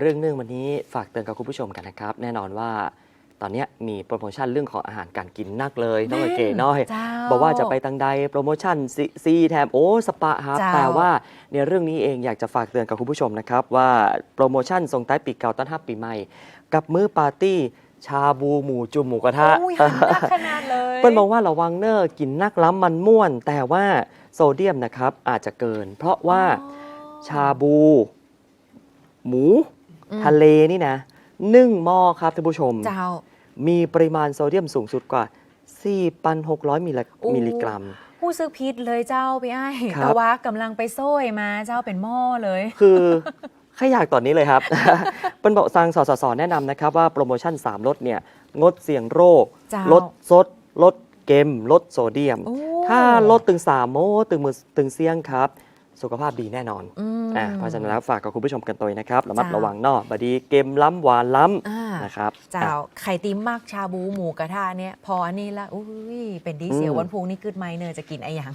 เรื่องเนื่องวันนี้ฝากเตือนกับคุณผู้ชมกันนะครับ แน่นอนว่าตอนเนี้ยมีโปรโมชั่นเรื่องของอาหารการกินนักเลยต้องเก๋น้อยเจ้าบอกว่าจะไปตังใดโปรโมชั่นซีซีแถมโอ้สปาครับเจ้าแต่ว่าในเรื่องนี้เองอยากจะฝากเตือนกับคุณผู้ชมนะครับ ว่าโปรโมชั่นส่งท้ายปีเก่าต้อนรับปีใหม่ กับมื้อปาร์ตี้ชาบูหมูจุ่มหมูกระทะอุ้ยหันหน้าขนาดเลยเปิ้ลบอกว่าระวังเนอร์กินนักล้ำมันม่วน แต่ว่าโซเดียมนะครับอาจจะเกิน เพราะว่าชาบู หมูอืม ทะเลนี่นะนึ่งหม้อครับท่านผู้ชม เจ้า มีปริมาณโซเดียมสูงสุดกว่า 4,600 มิลลิโอ้ มิลลิกรัม ผู้ซื้อพิษเลยเจ้าพี่ไอ้ครับ แต่ว่ากำลังไปโซ่ยมาเจ้าเป็นหม้อเลย คือแค่อยากตอนนี้เลยครับ เป็นบอกทางสสสแนะนำนะครับว่าโปรโมชั่น 3 ลดเนี่ย งดเสี่ยงโรคเจ้าลดซด ลดเกม ลดโซเดียม โอ้ ถ้าลดตึง3โมตึงมือตึงเสี่ยงครับ สุขภาพดีแน่นอนอืมอ่าเพราะฉะนั้นแล้วฝากกับคุณผู้ชมกันตัวนะครับระมัดเจ้าระวังเนอกบดีเกมล้ำหวานล้อ่าำนะครับเจ้าอะไข่ติมมากชาบูหมูกระทะเนี่ยพออันนี้ละอุ้ยเป็นดีเสียวอืมวันพุงนี่กึดไมเนอร์จะกินไอะไรอย่าง